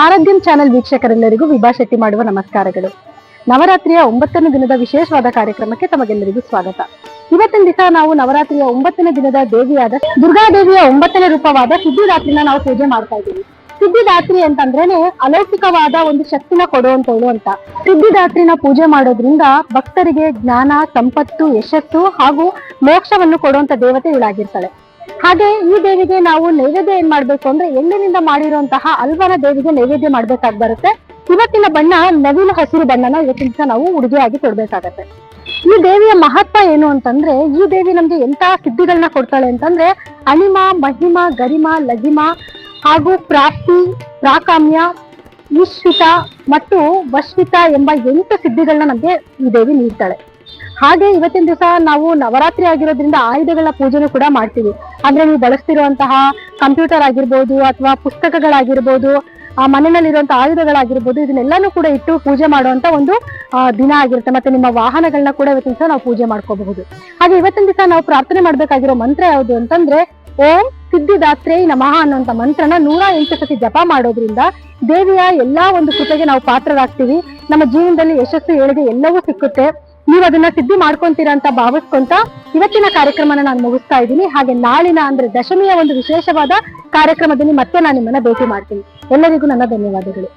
ಆರೋಗ್ಯಂ channel ವೀಕ್ಷಕರೆಲ್ಲರಿಗೂ ವಿಭಾ ಶೆಟ್ಟಿ ಮಾಡುವ ನಮಸ್ಕಾರಗಳು. ನವರಾತ್ರಿಯ ಒಂಬತ್ತನೇ ದಿನದ ವಿಶೇಷವಾದ ಕಾರ್ಯಕ್ರಮಕ್ಕೆ ತಮಗೆಲ್ಲರಿಗೂ ಸ್ವಾಗತ. ಇವತ್ತಿನ ದಿವಸ ನಾವು ನವರಾತ್ರಿಯ ಒಂಬತ್ತನೇ ದಿನದ ದೇವಿಯಾದ ದುರ್ಗಾದೇವಿಯ ಒಂಬತ್ತನೇ ರೂಪವಾದ ಸಿದ್ಧಿದಾತ್ರಿನ ನಾವು ಪೂಜೆ ಮಾಡ್ತಾ ಇದ್ದೀವಿ. ಸಿದ್ಧಿದಾತ್ರಿ ಅಂತಂದ್ರೇನೆ ಅಲೌಕಿಕವಾದ ಒಂದು ಶಕ್ತಿನ ಕೊಡುವಂತವಳು ಅಂತ ಸಿದ್ಧಿದಾತ್ರಿನ ಪೂಜೆ ಮಾಡೋದ್ರಿಂದ ಭಕ್ತರಿಗೆ ಜ್ಞಾನ, ಸಂಪತ್ತು, ಯಶಸ್ಸು ಹಾಗೂ ಮೋಕ್ಷವನ್ನು ಕೊಡುವಂತ ದೇವತೆ ಇವಳಾಗಿರ್ತಾಳೆ. ಹಾಗೆ ಈ ದೇವಿಗೆ ನಾವು ನೈವೇದ್ಯ ಏನ್ ಮಾಡ್ಬೇಕು ಅಂದ್ರೆ ಎಳ್ಳಿನಿಂದ ಮಾಡಿರುವಂತಹ ಅಲ್ವನ ದೇವಿಗೆ ನೈವೇದ್ಯ ಮಾಡ್ಬೇಕಾಗಿ ಬರುತ್ತೆ. ಇವತ್ತಿನ ಬಣ್ಣ ನವಿಲು ಹಸಿರು ಬಣ್ಣನ ಇವತ್ತಿನ ನಾವು ಉಡುಗೆಯಾಗಿ ಕೊಡ್ಬೇಕಾಗತ್ತೆ ಈ ದೇವಿಯ ಮಹತ್ವ ಏನು ಅಂತಂದ್ರೆ ಈ ದೇವಿ ನಮ್ಗೆ ಎಂತ ಸಿದ್ಧಿಗಳನ್ನ ಕೊಡ್ತಾಳೆ ಅಂತಂದ್ರೆ ಅಣಿಮ ಮಹಿಮ, ಗರಿಮ, ಲಗಿಮ ಹಾಗೂ ಪ್ರಾಪ್ತಿ, ಪ್ರಾಕಾಮ್ಯ ಈಶ್ವಿತ ಮತ್ತು ವಶ್ವಿತ ಎಂಬ ಎಂಟು ಸಿದ್ಧಿಗಳನ್ನ ನಮ್ಗೆ ಈ ದೇವಿ ನೀಡ್ತಾಳೆ. ಹಾಗೆ ಇವತ್ತಿನ ದಿವಸ ನಾವು ನವರಾತ್ರಿ ಆಗಿರೋದ್ರಿಂದ ಆಯುಧಗಳ ಪೂಜೆನೂ ಕೂಡ ಮಾಡ್ತೀವಿ. ಅಂದ್ರೆ ನೀವು ಬಳಸ್ತಿರುವಂತಹ ಕಂಪ್ಯೂಟರ್ ಆಗಿರ್ಬೋದು ಅಥವಾ ಪುಸ್ತಕಗಳಾಗಿರ್ಬೋದು, ಆ ಮನೆಯಲ್ಲಿರುವಂತಹ ಆಯುಧಗಳಾಗಿರ್ಬೋದು, ಇದನ್ನೆಲ್ಲಾನು ಕೂಡ ಇಟ್ಟು ಪೂಜೆ ಮಾಡುವಂತ ಒಂದು ದಿನ ಆಗಿರುತ್ತೆ. ಮತ್ತೆ ನಿಮ್ಮ ವಾಹನಗಳನ್ನ ಕೂಡ ಇವತ್ತಿನ ದಿವಸ ನಾವು ಪೂಜೆ ಮಾಡ್ಕೋಬಹುದು. ಹಾಗೆ ಇವತ್ತಿನ ದಿವಸ ನಾವು ಪ್ರಾರ್ಥನೆ ಮಾಡ್ಬೇಕಾಗಿರೋ ಮಂತ್ರ ಯಾವುದು ಅಂತಂದ್ರೆ, ಓಂ ಸಿದ್ಧಿದಾತ್ರೆ ನಮಃ ಅನ್ನುವಂತ ಮಂತ್ರನ ನೂರ ಎಂಟು ಸತಿ ಜಪ ಮಾಡೋದ್ರಿಂದ ದೇವಿಯ ಎಲ್ಲಾ ಒಂದು ಕೃಪೆಗೆ ನಾವು ಪಾತ್ರರಾಗ್ತೀವಿ. ನಮ್ಮ ಜೀವನದಲ್ಲಿ ಯಶಸ್ಸು ಏಳಿಗೆ ಎಲ್ಲವೂ ಸಿಕ್ಕುತ್ತೆ. ನೀವು ಅದನ್ನ ಸಿದ್ಧಿ ಮಾಡ್ಕೊಂತೀರಾ ಅಂತ ಭಾವಿಸ್ಕೊಂತ ಇವತ್ತಿನ ಕಾರ್ಯಕ್ರಮನ ನಾನು ಮುಗಿಸ್ತಾ ಇದ್ದೀನಿ. ಹಾಗೆ ನಾಳಿನ ಅಂದ್ರೆ ದಶಮಿಯ ಒಂದು ವಿಶೇಷವಾದ ಕಾರ್ಯಕ್ರಮದಲ್ಲಿ ಮತ್ತೆ ನಾನು ನಿಮ್ಮನ್ನ ಭೇಟಿ ಮಾಡ್ತೀನಿ. ಎಲ್ಲರಿಗೂ ನನ್ನ ಧನ್ಯವಾದಗಳು.